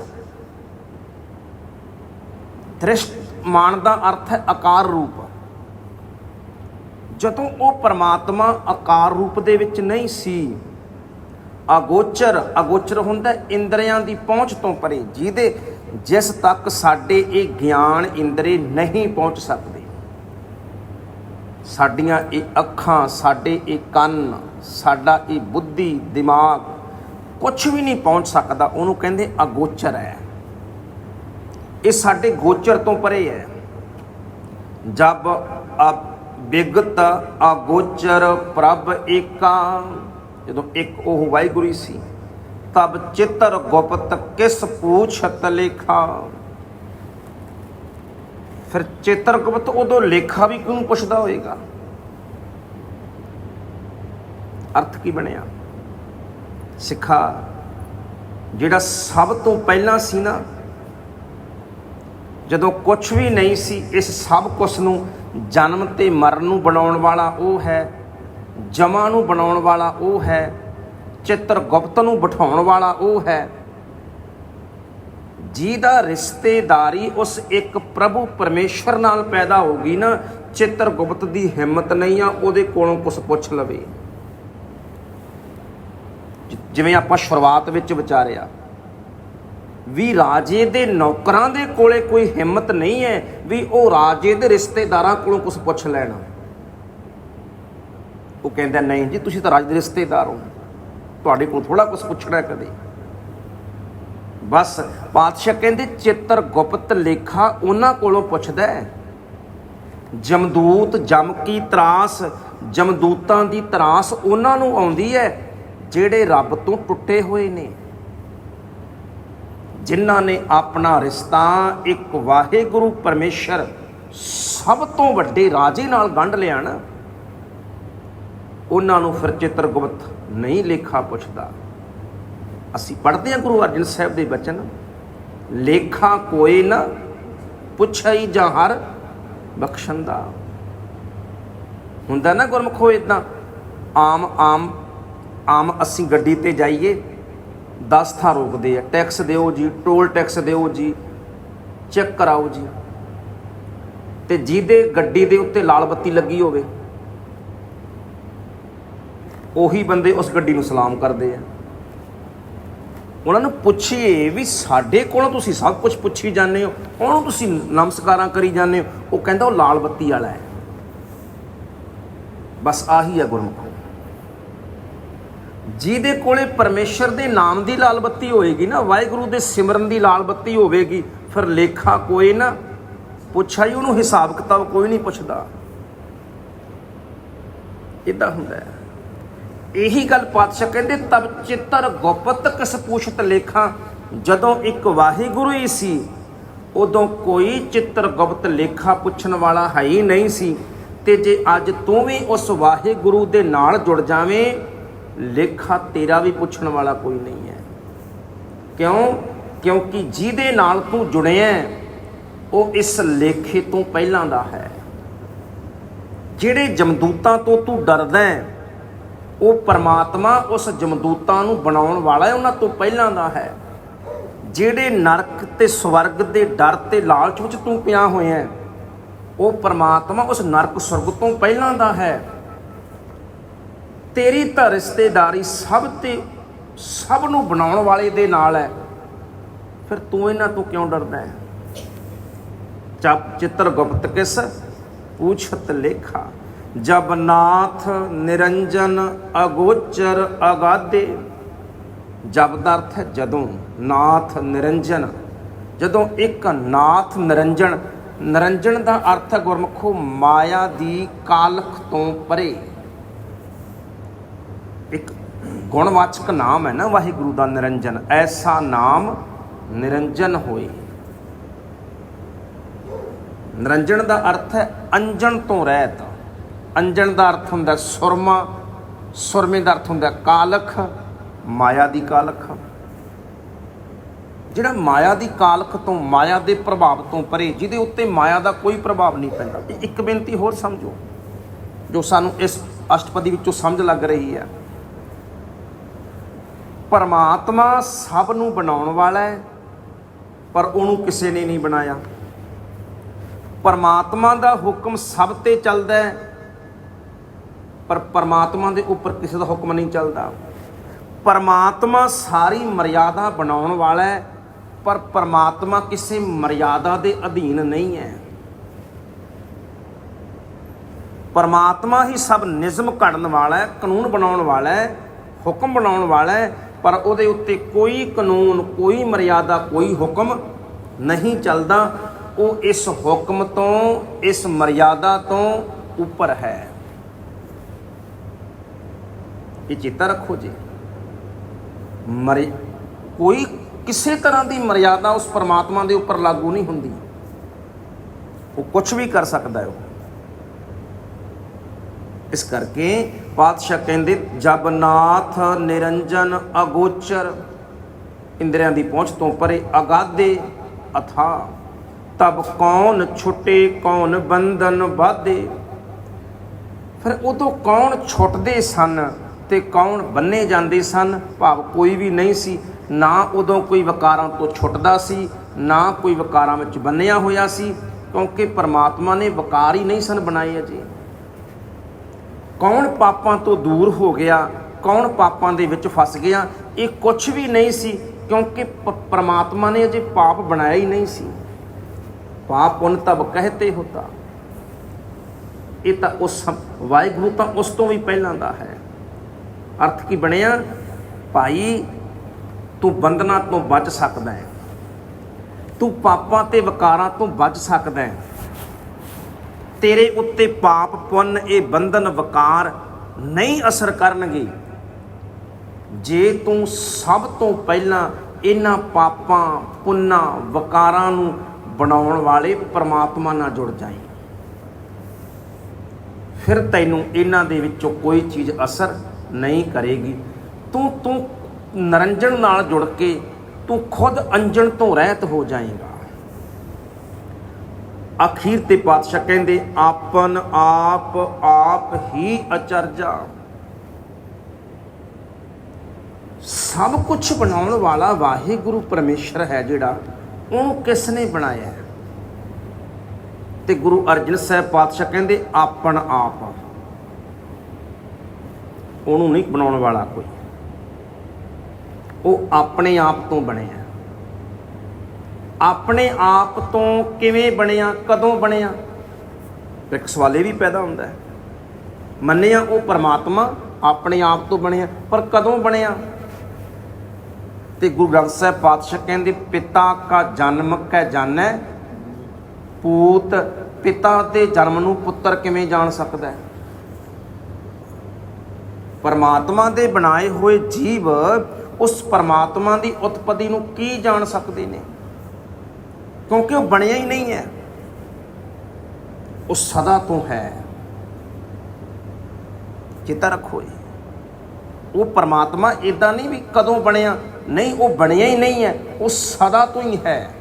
ਦ੍ਰਿਸ਼ਟ ਮਾਨ ਦਾ ਅਰਥ ਹੈ ਆਕਾਰ ਰੂਪ। ਜਦੋਂ ਉਹ ਪਰਮਾਤਮਾ ਆਕਾਰ ਰੂਪ ਦੇ ਵਿੱਚ ਨਹੀਂ ਸੀ ਅਗੋਚਰ ਅਗੋਚਰ ਹੁੰਦਾ ਹੈ ਇੰਦਰੀਆਂ ਦੀ ਪਹੁੰਚ ਤੋਂ ਪਰੇ, ਜਿਹਦੇ ਜਿਸ ਤੱਕ ਸਾਡੇ ਇਹ ਗਿਆਨ ਇੰਦਰੀ ਨਹੀਂ ਪਹੁੰਚ ਸਕਦੇ। ਸਾਡੀਆਂ ਇਹ ਅੱਖਾਂ, ਸਾਡੇ ਇਹ ਕੰਨ, ਸਾਡਾ ਇਹ ਬੁੱਧੀ, ਦਿਮਾਗ ਕੁਝ ਵੀ ਨਹੀਂ ਪਹੁੰਚ ਸਕਦਾ। ਉਹਨੂੰ ਕਹਿੰਦੇ ਅਗੋਚਰ ਹੈ। ਇਹ ਸਾਡੇ ਗੋਚਰ ਤੋਂ ਪਰੇ ਹੈ। ਜਬ ਅਬਿਗਤ ਅਗੋਚਰ ਪ੍ਰਭ ਏਕਾ, ਜਦੋਂ ਇੱਕ ਉਹ ਵਾਹਿਗੁਰੂ ਸੀ। ਤਬ ਚਿੱਤਰ ਗੁਪਤ ਕਿਸ ਪੂਛਤ ਲੇਖਾ? ਫਿਰ ਚਿੱਤਰ ਗੁਪਤ ਉਦੋਂ ਲੇਖਾ ਵੀ ਕਿਉਂ ਪੁੱਛਦਾ ਹੋਏਗਾ? ਅਰਥ ਕੀ ਬਣਿਆ? ਸਿੱਖਾ, ਜਿਹੜਾ ਸਭ ਤੋਂ ਪਹਿਲਾਂ ਸੀ ਨਾ, ਜਦੋਂ ਕੁਝ ਵੀ ਨਹੀਂ ਸੀ, ਇਸ ਸਭ ਕੁਝ ਨੂੰ ਜਨਮ ਤੇ ਮਰਨ ਨੂੰ ਬਣਾਉਣ ਵਾਲਾ ਉਹ ਹੈ, ਜਮਾ ਨੂੰ ਬਣਾਉਣ ਵਾਲਾ ਉਹ ਹੈ ਚਿੱਤਰ ਗੁਪਤ ਨੂੰ ਬਿਠਾਉਣ ਵਾਲਾ ਉਹ ਹੈ। ਜਿਹਦਾ ਰਿਸ਼ਤੇਦਾਰੀ ਉਸ ਇੱਕ ਪ੍ਰਭੂ ਪਰਮੇਸ਼ਰ ਨਾਲ ਪੈਦਾ ਹੋ ਗਈ ਨਾ, ਚਿੱਤਰ ਗੁਪਤ ਦੀ ਹਿੰਮਤ ਨਹੀਂ ਆ, ਉਹਦੇ ਕੋਲੋਂ ਕੁਝ ਪੁੱਛ ਲਵੇ। ਜਿਵੇਂ ਆਪਾਂ ਸ਼ੁਰੂਆਤ ਵਿੱਚ ਵਿਚਾਰਿਆ, ਵੀ ਰਾਜੇ ਦੇ ਨੌਕਰਾਂ ਦੇ ਕੋਲੇ ਕੋਈ ਹਿੰਮਤ ਨਹੀਂ ਹੈ, ਵੀ ਉਹ ਰਾਜੇ ਦੇ ਰਿਸ਼ਤੇਦਾਰਾਂ ਕੋਲੋਂ ਕੁਝ ਪੁੱਛ ਲੈਣਾ। ਉਹ ਕਹਿੰਦਾ, ਨਹੀਂ ਜੀ, ਤੁਸੀਂ ਤਾਂ ਰਾਜ ਦੇ ਰਿਸ਼ਤੇਦਾਰ ਹੋ। ਤੁਹਾਡੇ ਕੋਲ ਥੋੜਾ ਕੁਝ ਪੁੱਛਣਾ ਕਦੇ। ਬਸ ਪਾਤਸ਼ਾਹ ਕਹਿੰਦੇ ਚਿੱਤਰ ਗੁਪਤ ਲੇਖਾ ਉਹਨਾਂ ਕੋਲੋਂ ਪੁੱਛਦਾ ਹੈ। ਜਮਦੂਤ ਜਮ ਕੀ ਤਰਾਸ, ਜਮਦੂਤਾਂ ਦੀ ਤਰਾਸ ਉਹਨਾਂ ਨੂੰ ਆਉਂਦੀ ਹੈ, ਜਿਹੜੇ ਰੱਬ ਤੋਂ ਟੁੱਟੇ ਹੋਏ ਨੇ। ਜਿਨ੍ਹਾਂ ਨੇ ਆਪਣਾ ਰਿਸ਼ਤਾ ਇੱਕ ਵਾਹਿਗੁਰੂ ਪਰਮੇਸ਼ਰ ਸਭ ਤੋਂ ਵੱਡੇ ਰਾਜੇ ਨਾਲ ਗੰਢ ਲਿਆ ਨਾ, ਉਹਨਾਂ ਨੂੰ ਫਿਰ ਚਿੱਤਰਗੁਪਤ ਨਹੀਂ ਲੇਖਾ ਪੁੱਛਦਾ। ਅਸੀਂ ਪੜ੍ਹਦੇ ਹਾਂ ਗੁਰੂ ਅਰਜਨ ਸਾਹਿਬ ਦੇ ਬਚਨ, ਲੇਖਾ ਕੋਈ ਨਾ ਪੁੱਛਈ ਜਾਂ ਹਰ ਬਖਸ਼ੰਦਾ। ਹੁੰਦਾ ਨਾ ਗੁਰਮਖੋ ਇਦਾਂ ਆਮ ਆਮ ਆਮ ਅਸੀਂ ਗੱਡੀ ਤੇ ਜਾਈਏ 10 ਥਾਂ ਰੋਕਦੇ ਆ, ਟੈਕਸ ਦਿਓ ਜੀ, ਟੋਲ ਟੈਕਸ ਦਿਓ ਜੀ, ਚੈੱਕ ਕਰਾਓ ਜੀ। ਤੇ ਜਿਹਦੇ ਗੱਡੀ ਦੇ ਉੱਤੇ ਲਾਲ ਬੱਤੀ ਲੱਗੀ ਹੋਵੇ ਉਹੀ ਬੰਦੇ ਉਸ ਗੱਡੀ ਨੂੰ ਸਲਾਮ ਕਰਦੇ ਆ। ਉਹਨਾਂ ਨੂੰ ਪੁੱਛੀਏ ਵੀ ਸਾਡੇ ਕੋਲੋਂ ਤੁਸੀਂ ਸਭ ਕੁਝ ਪੁੱਛੀ ਜਾਂਦੇ ਹੋ, ਉਹਨੂੰ ਤੁਸੀਂ ਨਮਸਕਾਰਾਂ ਕਰੀ ਜਾਂਦੇ ਹੋ, ਉਹ ਕਹਿੰਦਾ ਉਹ ਲਾਲ ਬੱਤੀ ਵਾਲਾ ਹੈ। ਬਸ ਆਹੀ ਹੈ ਗੁਰਮੁਖ। ਜਿਹਦੇ ਕੋਲੇ ਪਰਮੇਸ਼ਰ ਦੇ ਨਾਮ ਦੀ ਲਾਲ ਬੱਤੀ ਹੋਏਗੀ ਨਾ, ਵਾਹਿਗੁਰੂ ਦੇ ਸਿਮਰਨ ਦੀ ਲਾਲ ਬੱਤੀ ਹੋਵੇਗੀ, ਫਿਰ ਲੇਖਾ ਕੋਈ ਨਾ, ਪੁੱਛਾ ਹੀ ਉਹਨੂੰ ਹਿਸਾਬ ਕਿਤਾਬ ਕੋਈ ਨਹੀਂ ਪੁੱਛਦਾ। ਇਦਾਂ ਹੁੰਦਾ ਹੈ। ਇਹੀ ਗੱਲ ਪਾਤਸ਼ਾਹ ਕਹਿੰਦੇ, ਤਬ ਚਿੱਤਰ ਗੁਪਤ ਕਿਸ ਪੁੱਛਤ ਲੇਖਾ? ਜਦੋਂ ਇੱਕ ਵਾਹਿਗੁਰੂ ਹੀ ਸੀ, ਉਦੋਂ ਕੋਈ ਚਿੱਤਰ ਗੁਪਤ ਲੇਖਾ ਪੁੱਛਣ ਵਾਲਾ ਹੈ ਹੀ ਨਹੀਂ ਸੀ। ਤੇ ਜੇ ਅੱਜ ਤੂੰ ਵੀ ਉਸ ਵਾਹਿਗੁਰੂ ਦੇ ਨਾਲ ਜੁੜ ਜਾਵੇਂ, ਲੇਖਾ ਤੇਰਾ ਵੀ ਪੁੱਛਣ ਵਾਲਾ ਕੋਈ ਨਹੀਂ ਹੈ। ਕਿਉਂ? ਕਿਉਂਕਿ ਜਿਹਦੇ ਨਾਲ ਤੂੰ ਜੁੜਿਆ ਉਹ ਇਸ ਲੇਖੇ ਤੋਂ ਪਹਿਲਾਂ ਦਾ ਹੈ। ਜਿਹੜੇ ਜਮਦੂਤਾਂ ਤੋਂ ਤੂੰ ਡਰਦਾ ਹੈ ਉਹ ਪਰਮਾਤਮਾ ਉਸ ਜਮਦੂਤਾਂ ਨੂੰ ਬਣਾਉਣ ਵਾਲਾ ਹੈ, ਉਹਨਾਂ ਤੋਂ ਪਹਿਲਾਂ ਦਾ ਹੈ। ਜਿਹੜੇ ਨਰਕ ਤੇ ਸਵਰਗ ਦੇ ਡਰ ਤੇ ਲਾਲਚ ਵਿੱਚ ਤੂੰ ਪਿਆ ਹੋਇਆ ਹੈ, ਉਹ ਪਰਮਾਤਮਾ ਉਸ ਨਰਕ ਸੁਰਗ ਤੋਂ ਪਹਿਲਾਂ ਦਾ ਹੈ। ਤੇਰੀ ਤਾਂ ਰਿਸ਼ਤੇਦਾਰੀ ਸਭ ਤੇ ਸਭ ਨੂੰ ਬਣਾਉਣ ਵਾਲੇ ਦੇ ਨਾਲ ਹੈ। ਫਿਰ ਤੂੰ ਇਹਨਾਂ ਤੋਂ ਕਿਉਂ ਡਰਦਾ ਹੈ? ਚਪ ਚਿੱਤਰ ਗੁਪਤ ਕਿਸ, ਪੂਛਤ ਲੇਖਾ। ਜਬ ਨਾਥ ਨਿਰੰਜਨ ਅਗੋਚਰ ਅਗਾਦੇ ਜਬ ਦਾ ਅਰਥ ਹੈ ਜਦੋਂ ਨਾਥ ਨਿਰੰਜਨ, ਜਦੋਂ ਇੱਕ ਨਾਥ ਨਿਰੰਜਨ ਨਿਰੰਜਨ ਦਾ ਅਰਥ ਹੈ ਗੁਰਮੁਖੋ ਮਾਇਆ ਦੀ ਕਾਲਖ ਤੋਂ ਪਰੇ। ਇੱਕ ਗੁਣਵਾਚਕ ਨਾਮ ਹੈ ਨਾ ਵਾਹਿਗੁਰੂ ਦਾ ਨਿਰੰਜਨ, ਐਸਾ ਨਾਮ ਨਿਰੰਜਨ ਹੋਏ। ਨਿਰੰਜਨ ਦਾ ਅਰਥ ਹੈ ਅੰਜਨ ਤੋਂ ਰਹਿਤ। ਅੰਜਣ ਦਾ ਅਰਥ ਹੁੰਦਾ ਸੁਰਮਾ, ਸੁਰਮੇ ਦਾ ਅਰਥ ਹੁੰਦਾ ਕਾਲਖ, ਮਾਇਆ ਦੀ ਕਾਲਖ। ਜਿਹੜਾ ਮਾਇਆ ਦੀ ਕਾਲਖ ਤੋਂ ਮਾਇਆ ਦੇ ਪ੍ਰਭਾਵ ਤੋਂ ਪਰੇ, ਜਿਹਦੇ ਉੱਤੇ ਮਾਇਆ ਦਾ ਕੋਈ ਪ੍ਰਭਾਵ ਨਹੀਂ ਪੈਂਦਾ। ਇੱਕ ਬੇਨਤੀ ਹੋਰ ਸਮਝੋ, ਜੋ ਸਾਨੂੰ ਇਸ ਅਸ਼ਟਪਦੀ ਵਿੱਚੋਂ ਸਮਝ ਲੱਗ ਰਹੀ ਹੈ। ਪਰਮਾਤਮਾ ਸਭ ਨੂੰ ਬਣਾਉਣ ਵਾਲਾ ਹੈ, ਪਰ ਉਹਨੂੰ ਕਿਸੇ ਨੇ ਨਹੀਂ ਬਣਾਇਆ। ਪਰਮਾਤਮਾ ਦਾ ਹੁਕਮ ਸਭ ਤੇ ਚੱਲਦਾ ਹੈ ਪਰ ਪਰਮਾਤਮਾ ਦੇ ਉੱਪਰ ਕਿਸੇ ਦਾ ਹੁਕਮ ਨਹੀਂ ਚੱਲਦਾ। ਪਰਮਾਤਮਾ ਸਾਰੀ ਮਰਿਆਦਾ ਬਣਾਉਣ ਵਾਲਾ ਹੈ, ਪਰ ਪਰਮਾਤਮਾ ਕਿਸੇ ਮਰਿਆਦਾ ਦੇ ਅਧੀਨ ਨਹੀਂ ਹੈ। ਪਰਮਾਤਮਾ ਹੀ ਸਭ ਨਿਯਮ ਘੜਨ ਵਾਲਾ ਹੈ, ਕਾਨੂੰਨ ਬਣਾਉਣ ਵਾਲਾ ਹੈ, ਹੁਕਮ ਬਣਾਉਣ ਵਾਲਾ ਹੈ, ਪਰ ਉਹਦੇ ਉੱਤੇ ਕੋਈ ਕਾਨੂੰਨ, ਕੋਈ ਮਰਿਆਦਾ, ਕੋਈ ਹੁਕਮ ਨਹੀਂ ਚੱਲਦਾ। ਉਹ ਇਸ ਹੁਕਮ ਤੋਂ, ਇਸ ਮਰਿਆਦਾ ਤੋਂ ਉੱਪਰ ਹੈ। ਇਹ ਚੇਤਾ ਰੱਖੋ ਜੀ। ਮਰਿ, ਕੋਈ ਕਿਸੇ ਤਰ੍ਹਾਂ ਦੀ ਮਰਿਆਦਾ ਉਸ ਪਰਮਾਤਮਾ ਦੇ ਉੱਪਰ ਲਾਗੂ ਨਹੀਂ ਹੁੰਦੀ। ਉਹ ਕੁਝ ਵੀ ਕਰ ਸਕਦਾ ਹੈ ਉਹ। ਇਸ ਕਰਕੇ ਪਾਤਸ਼ਾਹ ਕਹਿੰਦੇ ਜਬ ਨਾਥ ਨਿਰੰਜਨ ਅਗੋਚਰ, ਇੰਦਰੀਆਂ ਦੀ ਪਹੁੰਚ ਤੋਂ ਪਰੇ ਅਗਾਧੇ ਅਥਾ, ਤਬ ਕੌਣ ਛੁੱਟੇ, ਕੌਣ ਬੰਧਨ ਬਾਧੇ ਫਿਰ ਉਦੋਂ ਕੌਣ ਛੁੱਟਦੇ ਸਨ? ਤੇ ਕੌਣ ਬੰਨੇ ਜਾਂਦੇ ਸਨ? ਭਾਵ ਕੋਈ ਵੀ ਨਹੀਂ ਸੀ। ਨਾ ਉਦੋਂ ਕੋਈ ਵਕਾਰਾਂ ਤੋਂ ਛੁੱਟਦਾ ਸੀ, ਨਾ ਕੋਈ ਵਕਾਰਾਂ ਵਿੱਚ ਬੰਨਿਆ ਹੋਇਆ ਸੀ, ਕਿਉਂਕਿ ਪਰਮਾਤਮਾ ਨੇ ਵਕਾਰ ਹੀ ਨਹੀਂ ਸਨ ਬਣਾਏ ਅਜੇ। ਕੌਣ ਪਾਪਾਂ ਤੋਂ ਦੂਰ ਹੋ ਗਿਆ? ਕੌਣ ਪਾਪਾਂ ਦੇ ਵਿੱਚ ਫਸ ਗਿਆ? ਇਹ ਕੁਝ ਵੀ ਨਹੀਂ ਸੀ, ਕਿਉਂਕਿ ਪ- ਪ੍ਰਮਾਤਮਾ ਨੇ ਅਜੇ ਪਾਪ ਬਣਾਇਆ ਹੀ ਨਹੀਂ ਸੀ। ਪਾਪ ਪੁੰਨ ਤਬ ਕਹਤੇ ਹੋਤਾ। ਇਹ ਤਾਂ ਉਸ ਵਾਹਿਗੁਰੂ ਤਾਂ ਉਸ ਤੋਂ ਵੀ ਪਹਿਲਾਂ ਦਾ ਹੈ। ਅਰਥ ਕੀ ਬਣਿਆ? ਭਾਈ, ਤੂੰ ਬੰਧਨਾਂ ਤੋਂ ਬਚ ਸਕਦਾ ਹੈ। ਤੂੰ ਪਾਪਾਂ ਤੇ ਵਿਕਾਰਾਂ ਤੋਂ ਬਚ ਸਕਦਾ ਹੈ। ਤੇਰੇ ਉੱਤੇ ਪਾਪ ਪੁੰਨ, ਇਹ ਬੰਧਨ ਵਿਕਾਰ ਨਹੀਂ ਅਸਰ ਕਰਨਗੇ। ਜੇ ਤੂੰ ਸਭ ਤੋਂ ਪਹਿਲਾਂ ਇਹਨਾਂ ਪਾਪਾਂ, ਪੁੰਨਾਂ, ਵਿਕਾਰਾਂ ਨੂੰ ਬਣਾਉਣ ਵਾਲੇ ਪਰਮਾਤਮਾ ਨਾਲ ਜੁੜ ਜਾਏ ਫਿਰ ਤੈਨੂੰ ਇਹਨਾਂ ਦੇ ਵਿੱਚੋਂ ਕੋਈ ਚੀਜ਼ ਅਸਰ ਨਹੀਂ ਕਰੇਗੀ। ਤੂੰ ਤੂੰ ਨਰੰਜਨ ਨਾਲ ਜੁੜ ਕੇ ਤੂੰ ਖੁਦ ਅੰਜਣ ਤੋਂ ਰਹਿਤ ਹੋ ਜਾਏਗਾ। ਅਖੀਰ ਤੇ ਪਾਤਸ਼ਾਹ ਕਹਿੰਦੇ, ਆਪਨ ਆਪ ਆਪ ਹੀ ਅਚਰਜਾ। ਸਭ ਕੁਝ ਬਣਾਉਣ ਵਾਲਾ ਵਾਹਿਗੁਰੂ ਪਰਮੇਸ਼ਰ ਹੈ ਜਿਹੜਾ, ਉਹਨੂੰ ਕਿਸ ਨੇ ਬਣਾਇਆ? ਤੇ ਗੁਰੂ ਅਰਜਨ ਸਾਹਿਬ ਪਾਤਸ਼ਾਹ ਕਹਿੰਦੇ ਆਪਣ ਆਪ। ਉਹਨੂੰ ਨਹੀਂ ਬਣਾਉਣ ਵਾਲਾ ਕੋਈ। ਉਹ ਆਪਣੇ ਆਪ ਤੋਂ ਬਣਿਆ। ਆਪਣੇ ਆਪ ਤੋਂ ਕਿਵੇਂ ਬਣਿਆ, ਕਦੋਂ ਬਣਿਆ? ਇੱਕ ਸਵਾਲ ਇਹ ਵੀ ਪੈਦਾ ਹੁੰਦਾ ਹੈ। ਮੰਨਿਆ ਉਹ ਪਰਮਾਤਮਾ ਆਪਣੇ ਆਪ ਤੋਂ ਬਣਿਆ, ਪਰ ਕਦੋਂ ਬਣਿਆ? ਤੇ ਗੁਰੂ ਗ੍ਰੰਥ ਸਾਹਿਬ ਪਾਤਸ਼ਾਹ ਕਹਿੰਦੇ, ਪਿਤਾ ਕਾ ਜਨਮ ਕੈ ਜਾਣੈ, ਪੂਤ ਪਿਤਾ ਦੇ ਜਨਮ ਨੂੰ ਪੁੱਤਰ ਕਿਵੇਂ ਜਾਣ ਸਕਦਾ ਹੈ? ਪਰਮਾਤਮਾ ਦੇ ਬਣਾਏ ਹੋਏ ਜੀਵ ਉਸ ਪਰਮਾਤਮਾ ਦੀ ਉਤਪਤੀ ਨੂੰ ਕੀ ਜਾਣ ਸਕਦੇ ਨੇ? ਕਿਉਂਕਿ ਉਹ ਬਣਿਆ ਹੀ ਨਹੀਂ ਹੈ। ਉਹ ਸਦਾ ਤੋਂ ਹੈ। ਚੇਤਾ ਰੱਖੋ ਇਹ। ਉਹ ਪਰਮਾਤਮਾ ਇਦਾਂ ਨਹੀਂ ਵੀ ਕਦੋਂ ਬਣਿਆ। ਨਹੀਂ, ਉਹ ਬਣਿਆ ਹੀ ਨਹੀਂ ਹੈ। ਉਹ ਸਦਾ ਤੋਂ ਹੀ ਹੈ।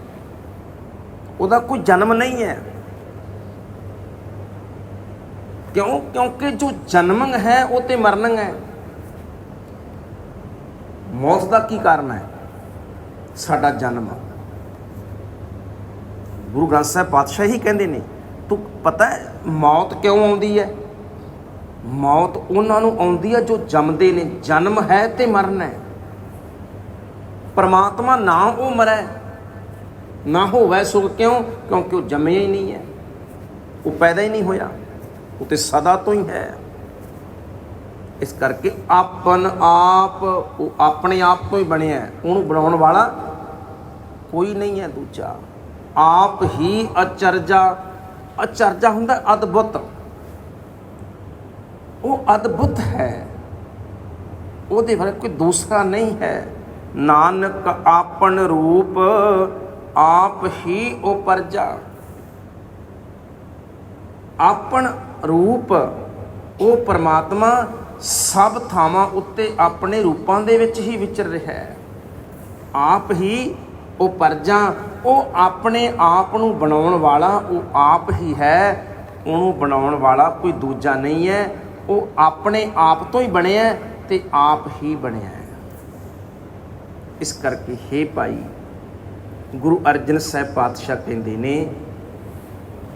ਉਹਦਾ ਕੋਈ ਜਨਮ ਨਹੀਂ ਹੈ। ਕਿਉਂ? ਕਿਉਂਕਿ ਜੋ ਜਨਮ ਹੈ, ਉਹ ਤੇ ਮਰਨ ਹੈ। ਮੌਤ ਦਾ ਕੀ ਕਾਰਨ ਹੈ? ਸਾਡਾ ਜਨਮ। ਗੁਰੂ ਗ੍ਰੰਥ ਸਾਹਿਬ ਪਾਤਸ਼ਾਹ ਹੀ ਕਹਿੰਦੇ ਨੇ, ਤੂੰ ਪਤਾ ਹੈ ਮੌਤ ਕਿਉਂ ਆਉਂਦੀ ਹੈ? ਮੌਤ ਉਹਨਾਂ ਨੂੰ ਆਉਂਦੀ ਹੈ ਜੋ ਜੰਮਦੇ ਨੇ। ਜਨਮ ਹੈ ਤੇ ਮਰਨ ਹੈ। ਪਰਮਾਤਮਾ ਨਾ ਉਹ ਮਰੈ, ਨਾ ਹੋਵੇ ਸੁਖ ਕਿਉਂ? ਕਿਉਂਕਿ ਉਹ ਜੰਮਿਆ ਹੀ ਨਹੀਂ ਹੈ। ਉਹ ਪੈਦਾ ਹੀ ਨਹੀਂ ਹੋਇਆ। ਉਹ ਤੇ ਸਦਾ ਤੋਂ ਹੀ ਹੈ। ਇਸ ਕਰਕੇ ਆਪਨ ਆਪ, ਉਹ ਆਪਣੇ ਆਪ ਤੋਂ ਹੀ ਬਣਿਆ ਉਹਨੂੰ ਬਣਾਉਣ ਵਾਲਾ ਕੋਈ ਨਹੀਂ ਹੈ ਦੂਜਾ। ਆਪ ਹੀ ਅਚਰਜਾ ਅਚਰਜਾ ਹੁੰਦਾ ਅਦਭੁਤ। ਉਹ ਅਦਭੁਤ ਹੈ। ਉਹਦੇ ਵਰਗਾ ਕੋਈ ਦੂਸਰਾ ਨਹੀਂ ਹੈ। ਨਾਨਕ ਆਪਨ ਰੂਪ, ਆਪ ਹੀ ਉਪਰਜਾ। ਆਪਣ ਰੂਪ, ਉਹ ਪਰਮਾਤਮਾ ਸਭ ਥਾਵਾਂ ਉੱਤੇ ਆਪਣੇ ਰੂਪਾਂ ਦੇ ਵਿੱਚ ਹੀ ਵਿਚਰ ਰਿਹਾ ਹੈ। ਆਪ ਹੀ ਉਹ ਪਰਜਾ, ਉਹ ਆਪਣੇ ਆਪ ਨੂੰ ਬਣਾਉਣ ਵਾਲਾ, ਉਹ ਆਪ ਹੀ ਹੈ, ਉਹਨੂੰ ਬਣਾਉਣ ਵਾਲਾ ਕੋਈ ਦੂਜਾ ਨਹੀਂ ਹੈ। ਉਹ ਆਪਣੇ ਆਪ ਤੋਂ ਹੀ ਬਣਿਆ ਹੈ ਤੇ ਆਪ ਹੀ ਬਣਿਆ ਹੈ। ਇਸ ਕਰਕੇ हे ਭਾਈ, ਗੁਰੂ ਅਰਜਨ ਸਾਹਿਬ ਪਾਤਸ਼ਾਹ ਕਹਿੰਦੇ ਨੇ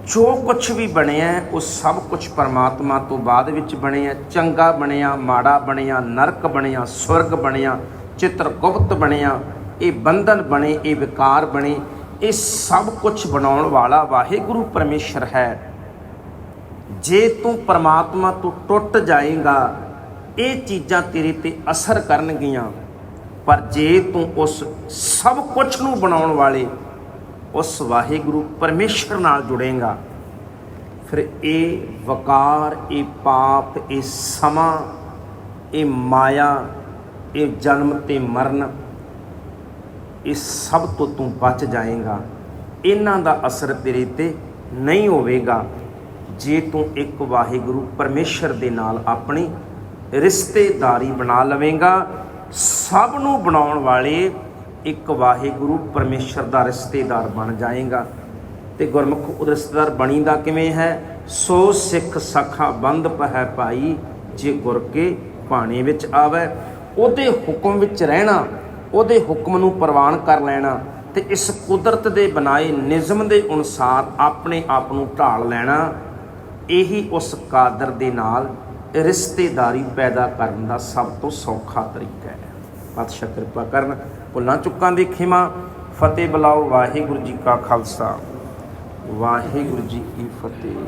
ਜੋ ਕੁਝ ਵੀ ਬਣਿਆ, ਉਹ ਸਭ ਕੁਝ ਪਰਮਾਤਮਾ ਤੋਂ ਬਾਅਦ ਵਿੱਚ ਬਣਿਆ। ਚੰਗਾ ਬਣਿਆ, ਮਾੜਾ ਬਣਿਆ, ਨਰਕ ਬਣਿਆ, ਸਵਰਗ ਬਣਿਆ, ਚਿੱਤਰਗੁਪਤ ਬਣਿਆ, ਇਹ ਬੰਧਨ ਬਣੇ, ਇਹ ਵਿਕਾਰ ਬਣੇ, ਇਹ ਸਭ ਕੁਝ ਬਣਾਉਣ ਵਾਲਾ ਵਾਹਿਗੁਰੂ ਪਰਮੇਸ਼ਰ ਹੈ। ਜੇ ਤੂੰ ਪਰਮਾਤਮਾ ਤੋਂ ਟੁੱਟ ਜਾਏਗਾ, ਇਹ ਚੀਜ਼ਾਂ ਤੇਰੇ ਤੇ ਅਸਰ ਕਰਨਗੀਆਂ। ਪਰ ਜੇ ਤੂੰ ਉਸ ਸਭ ਕੁਝ ਨੂੰ ਬਣਾਉਣ ਵਾਲੇ ਉਸ ਵਾਹਿਗੁਰੂ ਪਰਮੇਸ਼ਰ ਨਾਲ ਜੁੜੇਗਾ। ਫਿਰ ਇਹ ਵਕਾਰ, ਇਹ ਪਾਪ, ਇਹ ਸਮਾਂ, ਇਹ ਮਾਇਆ, ਇਹ ਜਨਮ ਤੇ ਮਰਨ, ਇਹ ਸਭ ਤੋਂ ਤੂੰ ਬਚ ਜਾਏਗਾ। ਇਹਨਾਂ ਦਾ ਅਸਰ ਤੇਰੇ ਤੇ ਨਹੀਂ ਹੋਵੇਗਾ। ਜੇ ਤੂੰ ਇੱਕ ਵਾਹਿਗੁਰੂ ਪਰਮੇਸ਼ਰ ਦੇ ਨਾਲ ਆਪਣੀ ਰਿਸ਼ਤੇਦਾਰੀ ਬਣਾ ਲਵੇਂਗਾ, ਸਭ ਨੂੰ ਬਣਾਉਣ ਵਾਲੇ ਇੱਕ ਵਾਹਿਗੁਰੂ ਪਰਮੇਸ਼ਰ ਦਾ ਰਿਸ਼ਤੇਦਾਰ ਬਣ ਜਾਏਗਾ। ਤੇ ਗੁਰਮੁਖ ਉਹ ਰਿਸ਼ਤੇਦਾਰ ਬਣੀਦਾ ਕਿਵੇਂ ਹੈ? ਸੋ ਸਿੱਖ ਸਖਾ ਬੰਦ ਪਹਿ ਭਾਈ ਜੇ ਗੁਰ ਕੇ ਪਾਣੀ ਵਿੱਚ ਆਵੇ। ਉਹਦੇ ਹੁਕਮ ਵਿੱਚ ਰਹਿਣਾ, ਉਹਦੇ ਹੁਕਮ ਨੂੰ ਪ੍ਰਵਾਨ ਕਰ ਲੈਣਾ ਤੇ ਇਸ ਕੁਦਰਤ ਦੇ ਬਣਾਏ ਨਿਯਮ ਦੇ ਅਨੁਸਾਰ ਆਪਣੇ ਆਪ ਨੂੰ ਢਾਲ ਲੈਣਾ, ਇਹੀ ਉਸ ਕਾਦਰ ਦੇ ਨਾਲ ਰਿਸ਼ਤੇਦਾਰੀ ਪੈਦਾ ਕਰਨ ਦਾ ਸਭ ਤੋਂ ਸੌਖਾ ਤਰੀਕਾ ਹੈ। ਪਾਤਸ਼ਾਹ ਕਿਰਪਾ ਕਰਨ। ਭੁੱਲਾਂ ਚੁੱਕਾਂ ਦੀ ਖਿਮਾ ਫਤਿਹ ਬੁਲਾਓ ਵਾਹਿਗੁਰੂ ਜੀ ਕਾ ਖਾਲਸਾ। ਵਾਹਿਗੁਰੂ ਜੀ ਕੀ ਫਤਿਹ।